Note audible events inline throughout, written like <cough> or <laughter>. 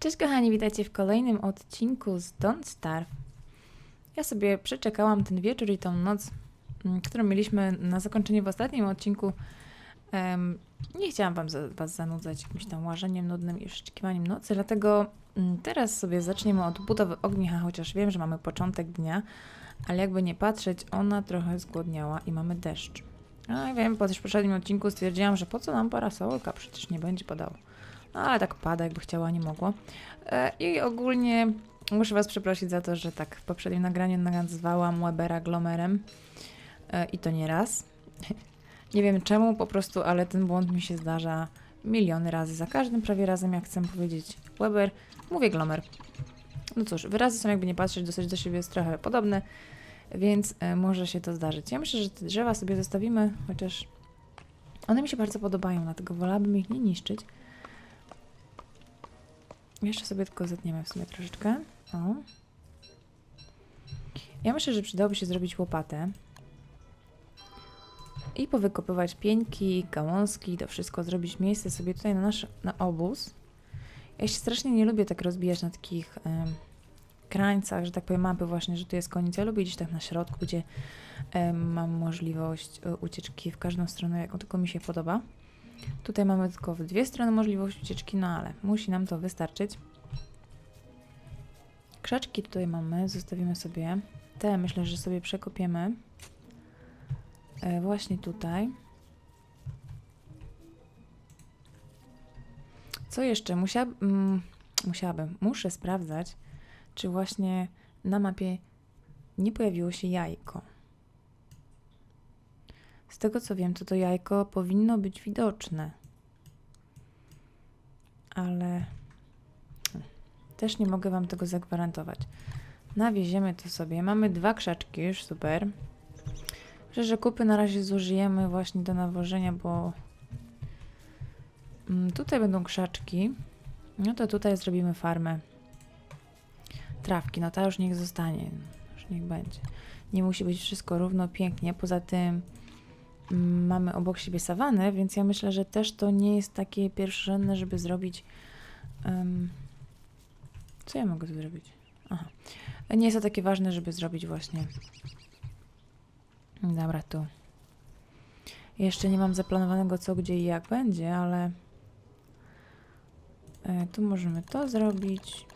Cześć kochani, witajcie w kolejnym odcinku z Don't Starve. Ja sobie przeczekałam ten wieczór i tą noc, mm, którą mieliśmy na zakończenie w ostatnim odcinku. Nie chciałam wam za, was zanudzać jakimś tam łażeniem nudnym i przeczekiwaniem nocy, dlatego mm, teraz sobie zaczniemy od budowy ognicha, chociaż wiem, że mamy początek dnia, ale jakby nie patrzeć, ona trochę zgłodniała i mamy deszcz. A wiem, po też poprzednim odcinku stwierdziłam, że po co nam parasolka, przecież nie będzie padało. No, ale tak pada, jakby chciała, nie mogło. E, I ogólnie muszę Was przeprosić za to, że tak w poprzednim nagraniu nazwałam Webera Glomerem. E, I to nie raz. <laughs> nie wiem czemu, po prostu, ale ten błąd mi się zdarza miliony razy. Za każdym prawie razem, jak chcę powiedzieć Weber, mówię Glomer. No cóż, wyrazy są jakby nie patrzeć, dosyć do siebie trochę podobne, więc e, może się to zdarzyć. Ja myślę, że te drzewa sobie zostawimy, chociaż one mi się bardzo podobają, dlatego wolałabym ich nie niszczyć. Jeszcze sobie tylko zetniemy w sumie troszeczkę. O. Ja myślę, że przydałoby się zrobić łopatę. I powykopywać pieńki, gałązki, to wszystko, zrobić miejsce sobie tutaj na nasz na obóz. Ja się strasznie nie lubię tak rozbijać na takich em, krańcach, że tak powiem, mapy właśnie, że tu jest koniec. Ja lubię gdzieś tak na środku, gdzie em, mam możliwość e, ucieczki w każdą stronę, jaką tylko mi się podoba. Tutaj mamy tylko w dwie strony możliwość ucieczki, no ale musi nam to wystarczyć. Krzaczki tutaj mamy, zostawimy sobie. Te myślę, że sobie przekopiemy. E, właśnie tutaj. Co jeszcze? Musiała, mm, musiałabym, muszę sprawdzać, czy właśnie na mapie nie pojawiło się jajko. Z tego co wiem, to to jajko powinno być widoczne. Ale też nie mogę Wam tego zagwarantować. Nawieziemy to sobie. Mamy dwa krzaczki, już super. Że kupy na razie zużyjemy właśnie do nawożenia, bo mm, tutaj będą krzaczki. No to tutaj zrobimy farmę trawki. No ta już niech zostanie. Już niech będzie. Nie musi być wszystko równo, pięknie. Poza tym mamy obok siebie sawanę, więc ja myślę, że też to nie jest takie pierwszorzędne, żeby zrobić. em, co ja mogę tu zrobić? Aha. Nie jest to takie ważne, żeby zrobić właśnie. Dobra, tu. Jeszcze nie mam zaplanowanego co, gdzie i jak będzie, ale e, tu możemy to zrobić.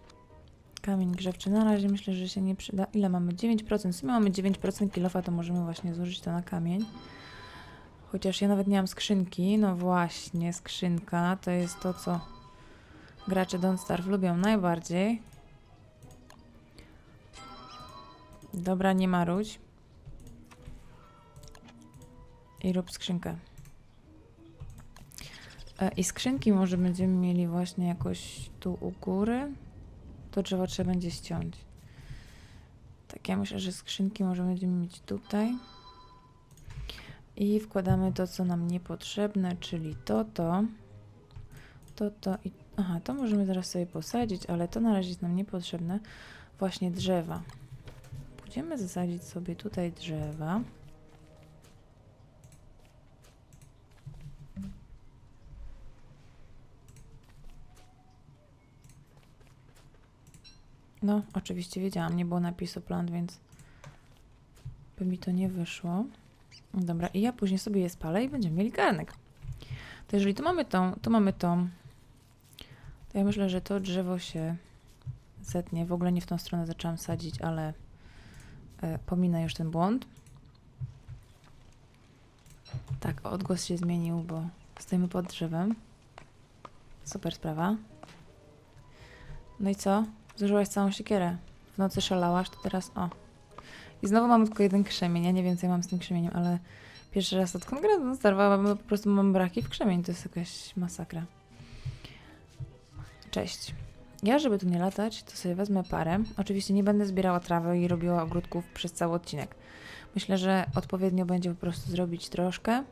Kamień grzewczy na razie myślę, że się nie przyda. Ile mamy? 9%. W sumie mamy 9% kilofa, to możemy właśnie zużyć to na kamień. Chociaż ja nawet nie mam skrzynki. No właśnie, skrzynka to jest to, co gracze Don't Starve lubią najbardziej. Dobra, nie marudź. I rób skrzynkę. E, I skrzynki może będziemy mieli właśnie jakoś tu u góry. To drzewo trzeba będzie ściąć. Tak, ja myślę, że skrzynki może będziemy mieć tutaj. I wkładamy to, co nam niepotrzebne, czyli to, to, to, to i... Aha, to możemy zaraz sobie posadzić, ale to na razie jest nam niepotrzebne. Właśnie drzewa. Pójdziemy zasadzić sobie tutaj drzewa. No, oczywiście wiedziałam, nie było napisu plant, więc by mi to nie wyszło. Dobra, i ja później sobie je spalę i będziemy mieli garnek. To jeżeli tu mamy tą, tu mamy tą, to ja myślę, że to drzewo się zetnie. W ogóle nie w tą stronę zaczęłam sadzić, ale e, pominę już ten błąd. Tak, odgłos się zmienił, bo stoimy pod drzewem. Super sprawa. No i co? Zużyłaś całą siekierę. W nocy szalałaś, to teraz o. I znowu mamy tylko jeden krzemień. Ja nie wiem, co ja mam z tym krzemieniem, ale pierwszy raz odkąd gra starwała, po prostu mam braki w krzemień. To jest jakaś masakra. Cześć. Ja, żeby tu nie latać, to sobie wezmę parę. Oczywiście nie będę zbierała trawy i robiła ogródków przez cały odcinek. Myślę, że odpowiednio będzie po prostu zrobić troszkę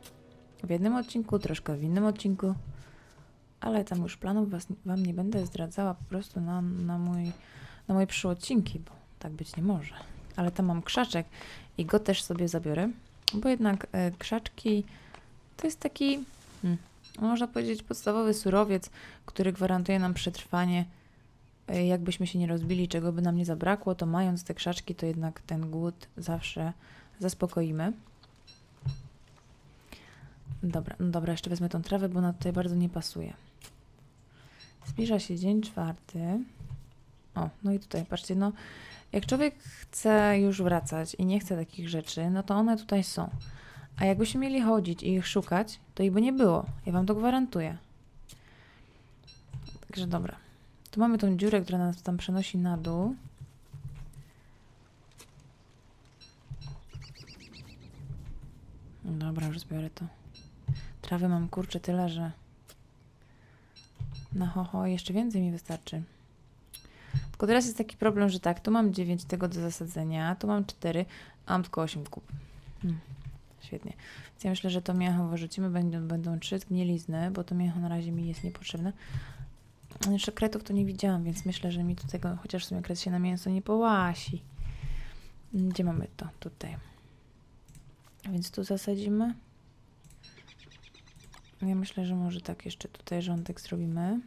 w jednym odcinku, troszkę w innym odcinku. Ale tam już planów was, wam nie będę zdradzała po prostu na, na, mój, na moje przyszłe odcinki, bo tak być nie może. Ale tam mam krzaczek i go też sobie zabiorę, bo jednak e, krzaczki to jest taki, hmm, można powiedzieć, podstawowy surowiec, który gwarantuje nam przetrwanie y, jakbyśmy się nie rozbili, czego by nam nie zabrakło, to mając te krzaczki, to jednak ten głód zawsze zaspokoimy. Dobra, no dobra, jeszcze wezmę tą trawę, bo ona tutaj bardzo nie pasuje. Zbliża się dzień czwarty. O, no i tutaj, patrzcie, no jak człowiek chce już wracać i nie chce takich rzeczy, no to one tutaj są. A jakbyśmy mieli chodzić i ich szukać, to ich by nie było. Ja wam to gwarantuję. Także dobra. Tu mamy tą dziurę, która nas tam przenosi na dół. Dobra, już zbiorę to. Trawy mam kurczę tyle, że na ho, ho jeszcze więcej mi wystarczy. Tylko teraz jest taki problem, że tak, tu mam 9 tego do zasadzenia, tu mam 4, a mam tylko 8 kup. Hmm, świetnie. Więc ja myślę, że to mięcho wyrzucimy, będą, będą 3 zgnilizny, bo to mięcho na razie mi jest niepotrzebne. Jeszcze kretów to nie widziałam, więc myślę, że mi tu tego, chociaż w sumie kret się na mięso nie połasi. Gdzie mamy to? Tutaj. Więc tu zasadzimy. Ja myślę, że może tak jeszcze tutaj rządek zrobimy.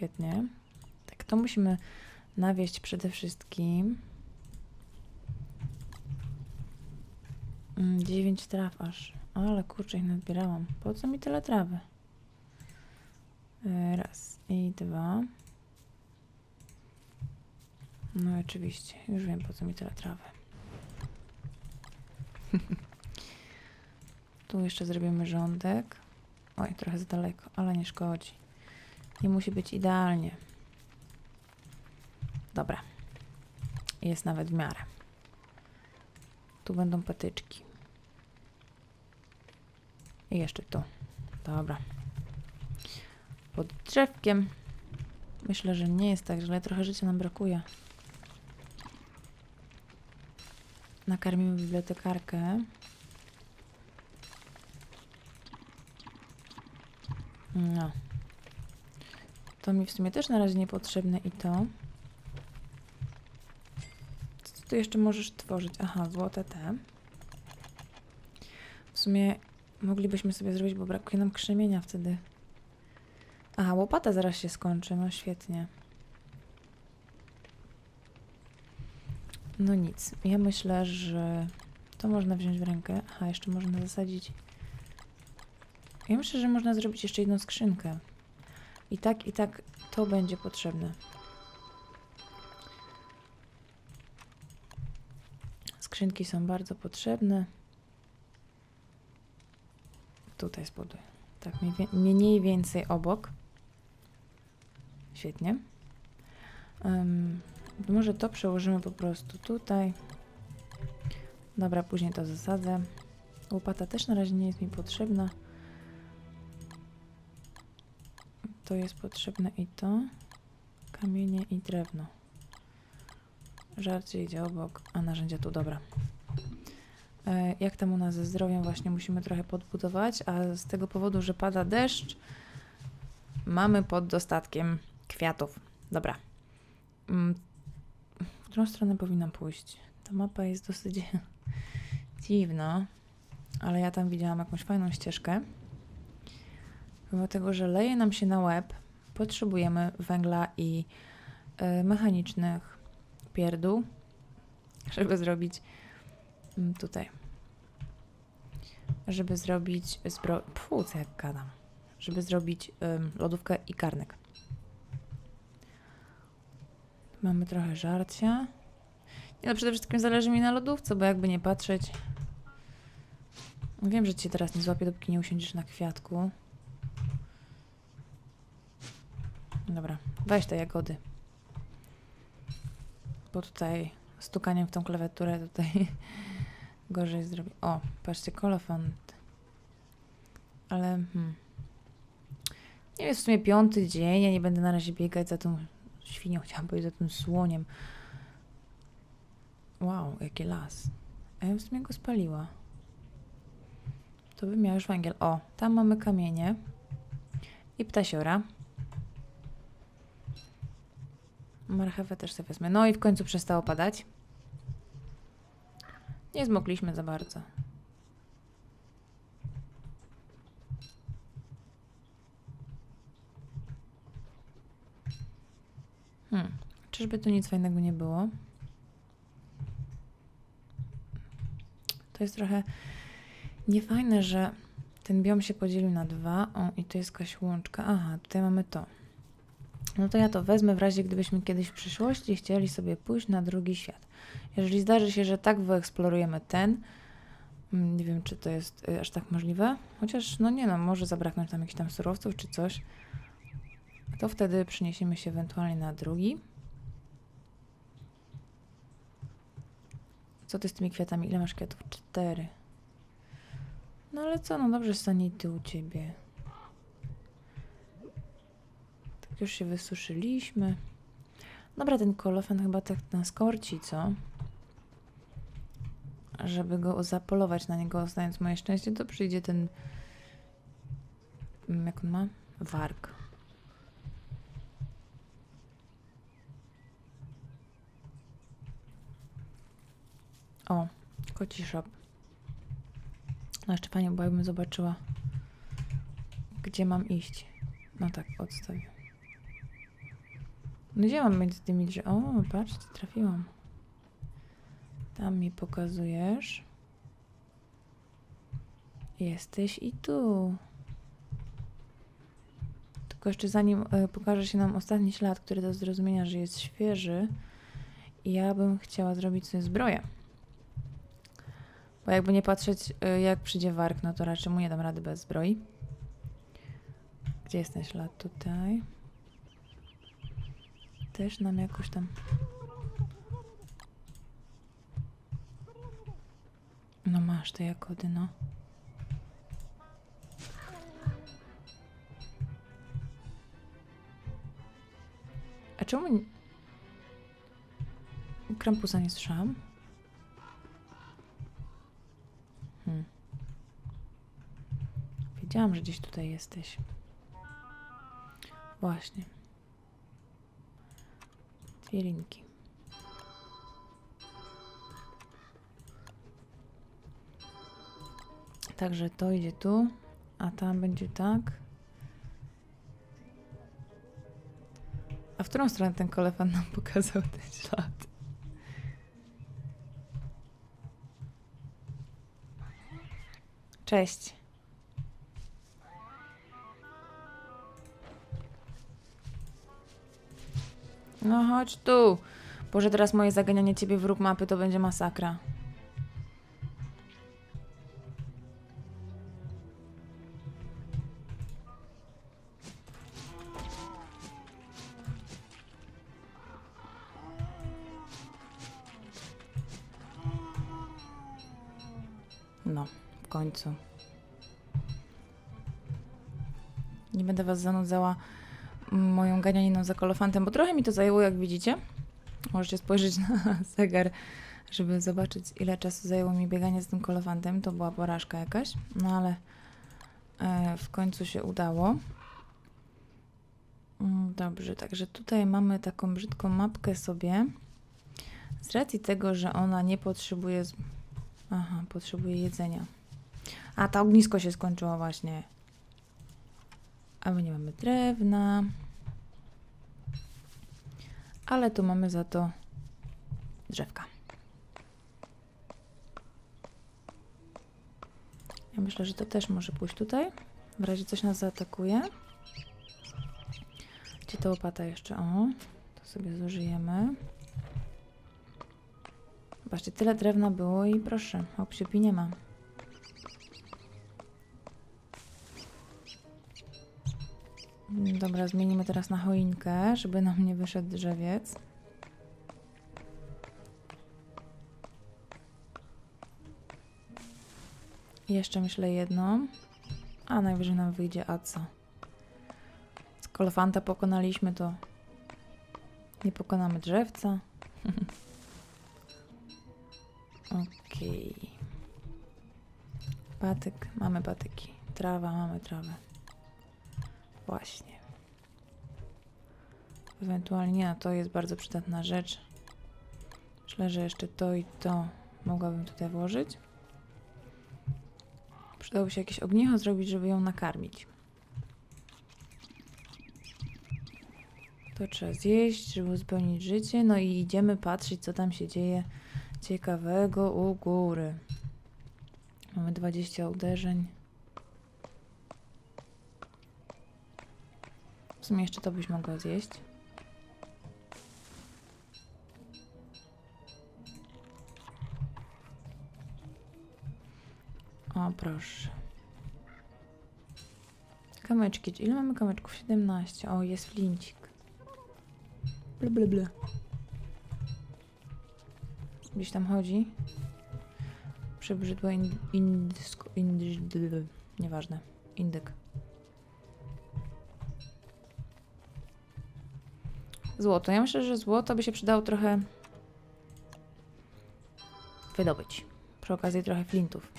Świetnie. Tak, to musimy nawieść przede wszystkim. 9 traw aż. Ale kurczę, ich nazbierałam. Po co mi tyle trawy? E, Raz i dwa. No oczywiście, już wiem po co mi tyle trawy. <laughs> tu jeszcze zrobimy rządek. Oj, trochę za daleko, ale nie szkodzi. Nie musi być idealnie. Dobra. Jest nawet w miarę. Tu będą patyczki. I jeszcze tu. Dobra. Pod drzewkiem. Myślę, że nie jest tak źle. Trochę życia nam brakuje. Nakarmimy bibliotekarkę. No. To mi w sumie też na razie niepotrzebne i to. Co tu jeszcze możesz tworzyć? Aha, złote te. W sumie moglibyśmy sobie zrobić, bo brakuje nam krzemienia wtedy. Aha, łopata zaraz się skończy. No świetnie. No nic. Ja myślę, że to można wziąć w rękę. Aha, jeszcze można zasadzić. Ja myślę, że można zrobić jeszcze jedną skrzynkę. I tak, i tak to będzie potrzebne. Skrzynki są bardzo potrzebne. Tutaj zbuduję. Tak, mniej, więcej obok. Świetnie. Em, może to przełożymy po prostu tutaj. Dobra, później to zasadzę. Łopata też na razie nie jest mi potrzebna. To jest potrzebne i to. Kamienie i drewno. Żarcie idzie obok, a narzędzia tu, dobra. E, jak tam u nas ze zdrowiem właśnie musimy trochę podbudować, a z tego powodu, że pada deszcz, mamy pod dostatkiem kwiatów. Dobra. Mm, W którą stronę powinnam pójść? Ta mapa jest dosyć <laughs> dziwna, ale ja tam widziałam jakąś fajną ścieżkę. Mimo tego, że leje nam się na łeb, potrzebujemy węgla i e, mechanicznych pierdół, żeby zrobić mm, tutaj. Żeby zrobić zbro... Pfu, co jak gadam. Żeby zrobić ym, lodówkę i karnek. Mamy trochę żarcia. Nie no, przede wszystkim zależy mi na lodówce, bo jakby nie patrzeć... Wiem, że cię teraz nie złapię, dopóki nie usiądziesz na kwiatku. Dobra, weź te jagody. Bo tutaj stukaniem w tą klawiaturę tutaj <laughs> gorzej zrobi. O, patrzcie, kolofont. Ale hmm. Nie jest w sumie piąty dzień, ja nie będę na razie biegać za tą świnią, <laughs> chciałam powiedzieć, za tym słoniem. Wow, jaki las. A ja w sumie go spaliła. To bym miała już węgiel. O, tam mamy kamienie. I ptasiora. Marchewę też sobie wezmę. No i w końcu przestało padać. Nie zmogliśmy za bardzo. Hmm. Czyżby tu nic fajnego nie było? To jest trochę niefajne, że ten biom się podzielił na dwa. O, i tu jest jakaś łączka. Aha, tutaj mamy to. No to ja to wezmę w razie, gdybyśmy kiedyś w przyszłości chcieli sobie pójść na drugi świat. Jeżeli zdarzy się, że tak wyeksplorujemy ten, mm, nie wiem, czy to jest y, aż tak możliwe, chociaż no nie no, może zabraknąć tam jakichś tam surowców czy coś, to wtedy przeniesiemy się ewentualnie na drugi. Co ty z tymi kwiatami? Ile masz kwiatów? Cztery. No ale co, no dobrze stanie ty u ciebie. Tak już się wysuszyliśmy. Dobra, ten kolofan chyba tak nas korci, co? Żeby go zapolować na niego, znając moje szczęście, to przyjdzie ten... mm, Jak on ma? Warg. O, koci shop. No jeszcze fajnie, bo jakbym zobaczyła, gdzie mam iść. No tak, odstawię. No gdzie mam między tymi drzwi? O, patrzcie, trafiłam. Tam mi pokazujesz. Jesteś i tu. Tylko jeszcze zanim e, pokaże się nam ostatni ślad, który do zrozumienia, że jest świeży, ja bym chciała zrobić sobie zbroję. Bo jakby nie patrzeć, y, jak przyjdzie wark, no to raczej mu nie dam rady bez zbroi. Gdzie jest ten ślad? Tutaj. Też nam jakoś tam... No masz te jagody, no. A czemu... Krampusa nie słyszałam? Hmm. Wiedziałam, że gdzieś tutaj jesteś. Właśnie. Dwie linki. Także to idzie tu, a tam będzie tak. A w którą stronę ten kolefan nam <laughs> pokazał ten ślad? Cześć. No chodź tu. Boże, teraz moje zaganianie ciebie w róg mapy to będzie masakra. No, w końcu. Nie będę was zanudzała moją ganianiną za kolofantem, bo trochę mi to zajęło, jak widzicie. Możecie spojrzeć na <laughs> zegar, żeby zobaczyć, ile czasu zajęło mi bieganie z tym kolofantem. To była porażka jakaś, no ale e, w końcu się udało. Mm, Dobrze, także tutaj mamy taką brzydką mapkę sobie. Z racji tego, że ona nie potrzebuje. Z... Aha, potrzebuje jedzenia. A, to ognisko się skończyło właśnie. A my nie mamy drewna. Ale tu mamy za to drzewka. Ja myślę, że to też może pójść tutaj. W razie coś nas zaatakuje. Gdzie ta łopata jeszcze? O, to sobie zużyjemy. Zobaczcie, tyle drewna było i proszę, obsiupi nie ma. Dobra, zmienimy teraz na choinkę, żeby nam nie wyszedł drzewiec. Jeszcze myślę jedno. A najwyżej nam wyjdzie, a co? Kolofanta pokonaliśmy to. Nie pokonamy drzewca. <laughs> Okej. Patyk, mamy patyki. Trawa, mamy trawę. Właśnie. Ewentualnie, no to jest bardzo przydatna rzecz. Myślę, że jeszcze to i to mogłabym tutaj włożyć. Przydałoby się jakieś ognicho zrobić, żeby ją nakarmić. To trzeba zjeść, żeby uzupełnić życie. No i idziemy patrzeć, co tam się dzieje ciekawego u góry. Mamy 20 uderzeń. W sumie jeszcze to byś mogła zjeść. Proszę. Kamyczki. Ile mamy kamyczków? 17. O, jest flincik. Ble, ble, ble. Gdzieś tam chodzi. Przebrzydłe in, indysko, nieważne. Indyk. Złoto. Ja myślę, że złoto by się przydało trochę wydobyć. Przy okazji trochę flintów.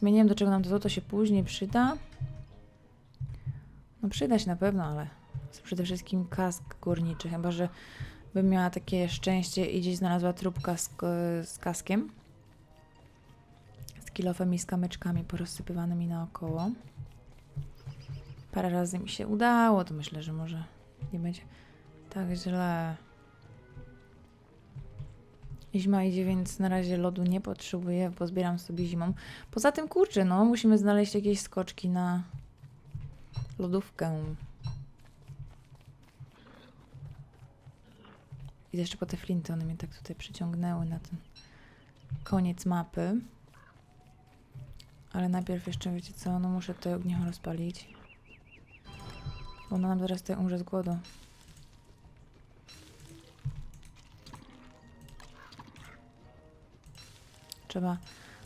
Sumie nie wiem, do czego nam to złoto się później przyda. No przyda się na pewno, ale przede wszystkim kask górniczy, chyba że bym miała takie szczęście i gdzieś znalazła trupka z, z kaskiem. Z kilofem i z kamyczkami porozsypywanymi naokoło. Parę razy mi się udało, to myślę, że może nie będzie tak źle. Zima idzie, więc na razie lodu nie potrzebuję, bo zbieram sobie zimą. Poza tym, kurczę, no, musimy znaleźć jakieś skoczki na lodówkę. I jeszcze po te flinty, one mnie tak tutaj przyciągnęły na ten koniec mapy. Ale najpierw jeszcze, wiecie co, no muszę to ognicho rozpalić. Bo ona nam zaraz tutaj umrze z głodu. Trzeba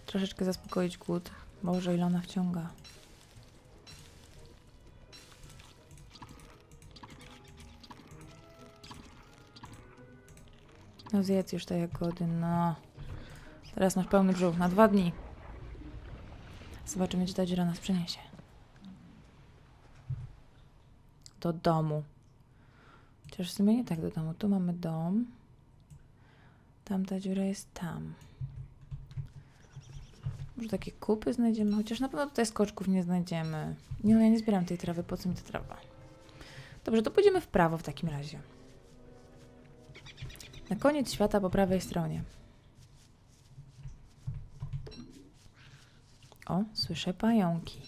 troszeczkę zaspokoić głód. Boże, ile ona wciąga. No zjedz już te jagody, no. Teraz masz pełny brzuch, na dwa dni. Zobaczymy, czy ta dziura nas przyniesie. Do domu. Chociaż w sumie nie tak do domu. Tu mamy dom. Tamta dziura jest tam. Może takie kupy znajdziemy, chociaż na pewno tutaj skoczków nie znajdziemy. Nie no, ja nie zbieram tej trawy, po co mi ta trawa? Dobrze, to pójdziemy w prawo w takim razie. Na koniec świata po prawej stronie. O, słyszę pająki.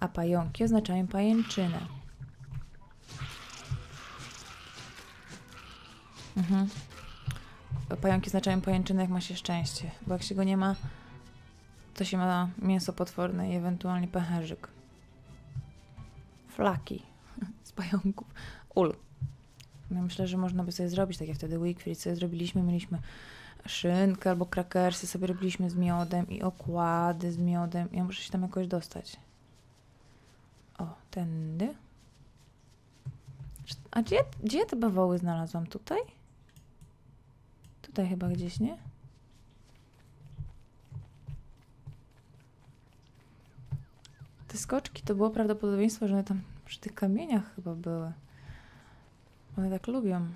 A pająki oznaczają pajęczynę. Mhm. Pająki oznaczają pajęczynę, jak ma się szczęście. Bo jak się go nie ma, to się ma mięso potworne i ewentualnie pęcherzyk. Flaki <laughs> z pająków. Ul. Ja myślę, że można by sobie zrobić, tak jak wtedy Wickfried sobie zrobiliśmy, mieliśmy szynkę albo krakersy sobie robiliśmy z miodem i okłady z miodem. Ja muszę się tam jakoś dostać. O, tędy. A gdzie, gdzie te bawoły znalazłam? Tutaj? Tutaj chyba gdzieś, nie? Te skoczki to było prawdopodobieństwo, że one tam przy tych kamieniach chyba były. One tak lubią.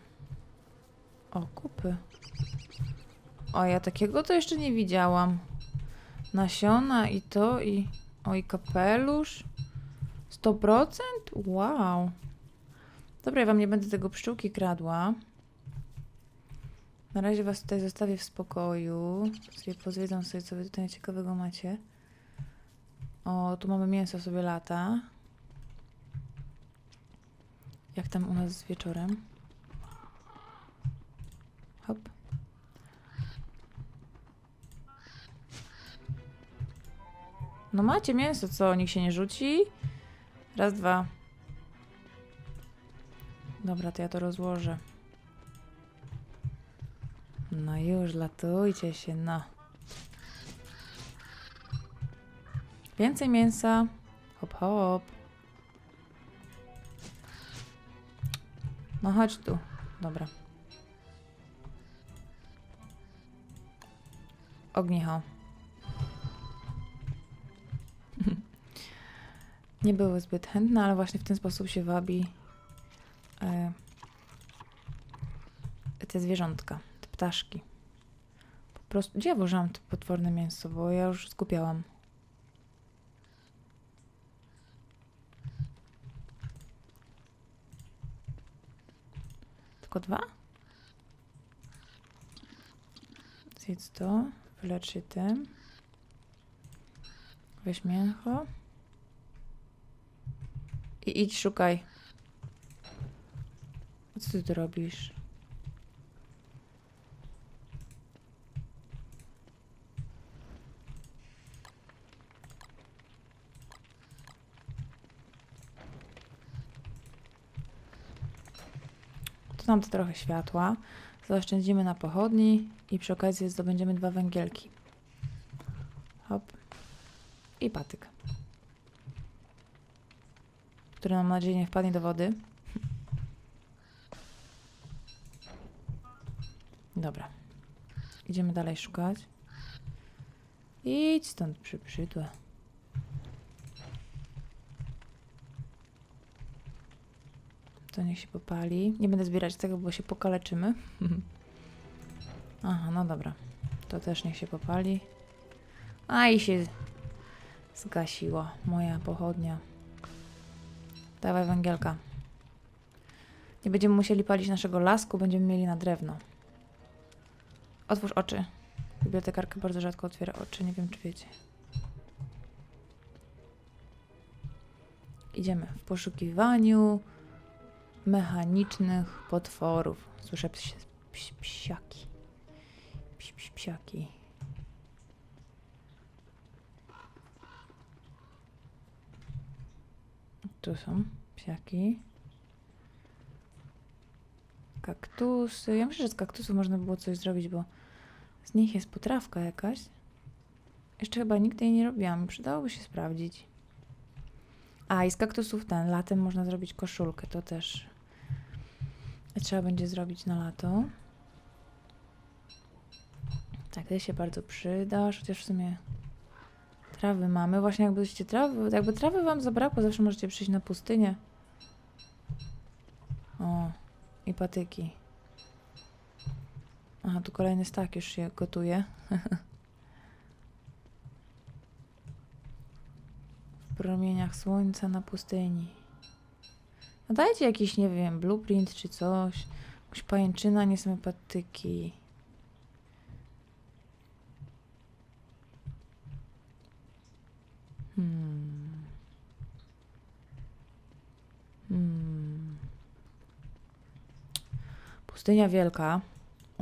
O, kupy. O, ja takiego to jeszcze nie widziałam. Nasiona i to, i... O, i kapelusz. 100%? Wow. Dobra, ja wam nie będę tego pszczółki kradła. Na razie was tutaj zostawię w spokoju. Sobie pozwiedzą sobie, co wy tutaj ciekawego macie. O, tu mamy mięso sobie lata. Jak tam u nas z wieczorem? Hop. No macie mięso, co? Nikt się nie rzuci? Raz, dwa. Dobra, to ja to rozłożę. No już, latujcie się, no. Więcej mięsa. Hop, hop. No chodź tu. Dobra. Ognicho. <laughs> Nie były zbyt chętne, ale właśnie w ten sposób się wabi e, te zwierzątka, te ptaszki. Po prostu, gdzie ja włożyłam to potworne mięso, bo ja już skupiałam. Tylko dwa? Zjedz to. Wylecz się tym. Weź mięcho. I idź szukaj. Co ty tu robisz? Tu nam to trochę światła. Zaoszczędzimy na pochodni i przy okazji zdobędziemy dwa węgielki. Hop. I patyk. Który mam nadzieję nie wpadnie do wody. Dobra. Idziemy dalej szukać. Idź stąd przyprzydłe. To niech się popali. Nie będę zbierać tego, bo się pokaleczymy. Aha, no dobra. To też niech się popali. A i się zgasiła moja pochodnia. Dawaj węgielka. Nie będziemy musieli palić naszego lasku, będziemy mieli na drewno. Otwórz oczy. Bibliotekarka bardzo rzadko otwiera oczy, nie wiem czy wiecie. Idziemy w poszukiwaniu mechanicznych potworów. Słyszę psi, psi, psiaki. Psi, psi, psiaki. Tu są psiaki. Kaktusy. Ja myślę, że z kaktusów można było coś zrobić, bo z nich jest potrawka jakaś. Jeszcze chyba nigdy jej nie robiłam. Przydałoby się sprawdzić. A, i z kaktusów ten. Latem można zrobić koszulkę. To też trzeba będzie zrobić na lato. Tak, ty się bardzo przydasz, chociaż w sumie trawy mamy. Właśnie jakbyście trawy, jakby trawy wam zabrakło, zawsze możecie przyjść na pustynię. O, i patyki. Aha, tu kolejny stak już się gotuje. <laughs> w promieniach słońca na pustyni. Dajcie jakiś, nie wiem, blueprint czy coś. Jakaś pajęczyna, nie same patyki. Hmm. Hmm. Pustynia wielka.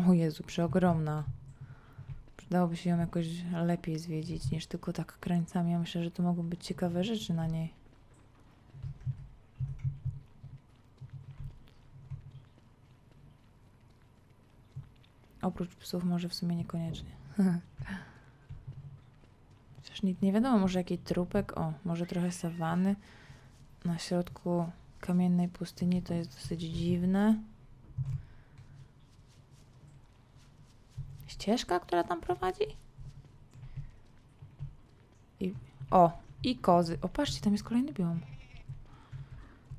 O Jezu, przeogromna. Przydałoby się ją jakoś lepiej zwiedzić niż tylko tak krańcami. Ja myślę, że tu mogą być ciekawe rzeczy na niej. Oprócz psów może w sumie niekoniecznie. <laughs> Chociaż nic nie wiadomo, może jakiś trupek, o, może trochę sawany. Na środku kamiennej pustyni to jest dosyć dziwne. Ścieżka, która tam prowadzi? I, o, i kozy. O, patrzcie, tam jest kolejny biom.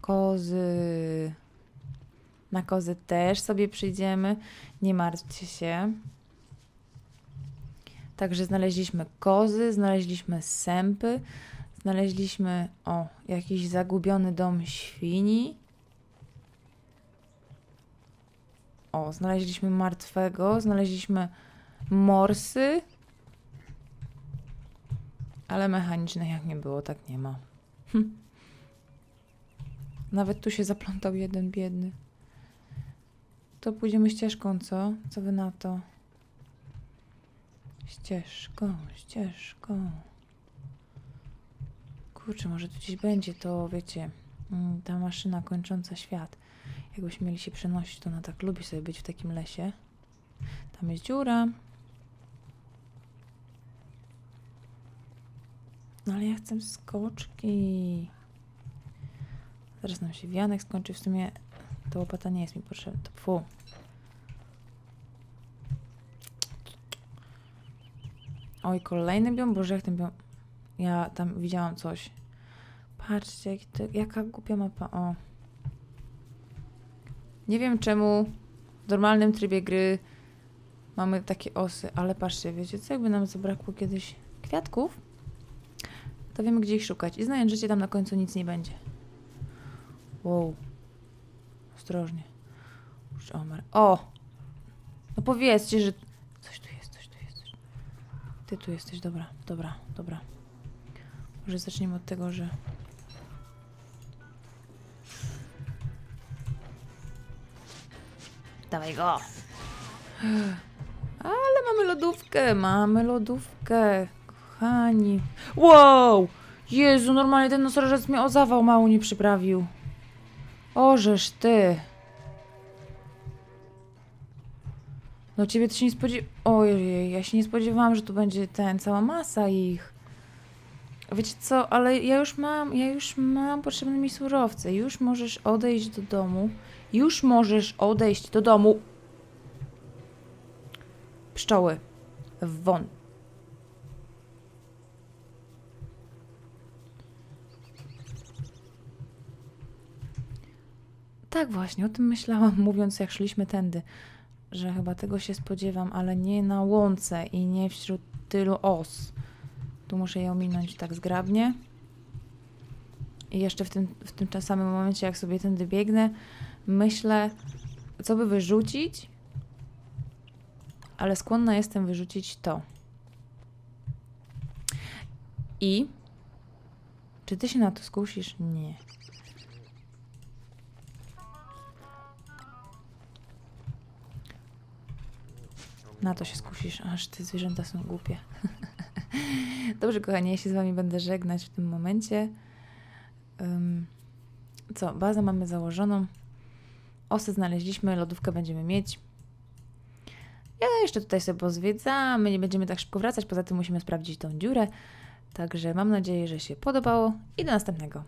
Kozy. Na kozy też sobie przyjdziemy. Nie martwcie się. Także znaleźliśmy kozy, znaleźliśmy sępy, znaleźliśmy o jakiś zagubiony dom świni. O, znaleźliśmy martwego, znaleźliśmy morsy. Ale mechanicznych jak nie było, tak nie ma. Hm. Nawet tu się zaplątał jeden biedny. To pójdziemy ścieżką, co? Co wy na to? Ścieżką, ścieżką. Kurczę, może tu gdzieś będzie to, wiecie, mm, ta maszyna kończąca świat. Jakbyśmy mieli się przenosić, to ona tak lubi sobie być w takim lesie. Tam jest dziura. No ale ja chcę skoczki. Zaraz nam się wianek skończy. W sumie ta łopata nie jest mi potrzebna. To fu. Oj, kolejny biom? Boże, jak ten biom... Ja tam widziałam coś. Patrzcie, jak to, jaka głupia mapa. O. Nie wiem czemu w normalnym trybie gry mamy takie osy, ale patrzcie, wiecie co? Jakby nam zabrakło kiedyś kwiatków, to wiemy gdzie ich szukać. I znając życie, tam na końcu nic nie będzie. Wow. Ostrożnie. Omar. O! No powiedzcie, że... Coś tu jest, coś tu jest. Coś... Ty tu jesteś, dobra, dobra, dobra. Może zaczniemy od tego, że... Dawaj go! Ale mamy lodówkę, mamy lodówkę, kochani. Wow! Jezu, normalnie ten nosorożec mnie o zawał mało nie przyprawił. Ożeż ty. No ciebie to się nie spodziewałam. Ojej, ja się nie spodziewałam, że tu będzie ten, cała masa ich. Wiecie co, ale ja już mam, ja już mam potrzebne mi surowce. Już możesz odejść do domu. Już możesz odejść do domu. Pszczoły. Won. Tak właśnie, o tym myślałam, <laughs> mówiąc jak szliśmy tędy, że chyba tego się spodziewam, ale nie na łące i nie wśród tylu os. Tu muszę je ominąć tak zgrabnie. I jeszcze w tym, w tym samym momencie, jak sobie tędy biegnę, myślę, co by wyrzucić, ale skłonna jestem wyrzucić to. I czy ty się na to skusisz? Nie. Na to się skusisz, aż te zwierzęta są głupie. <laughs> Dobrze, kochani, ja się z wami będę żegnać w tym momencie. Ym, co, bazę mamy założoną. Osy znaleźliśmy, lodówkę będziemy mieć. Ja jeszcze tutaj sobie pozwiedzamy, nie będziemy tak szybko wracać, poza tym musimy sprawdzić tą dziurę. Także mam nadzieję, że się podobało i do następnego.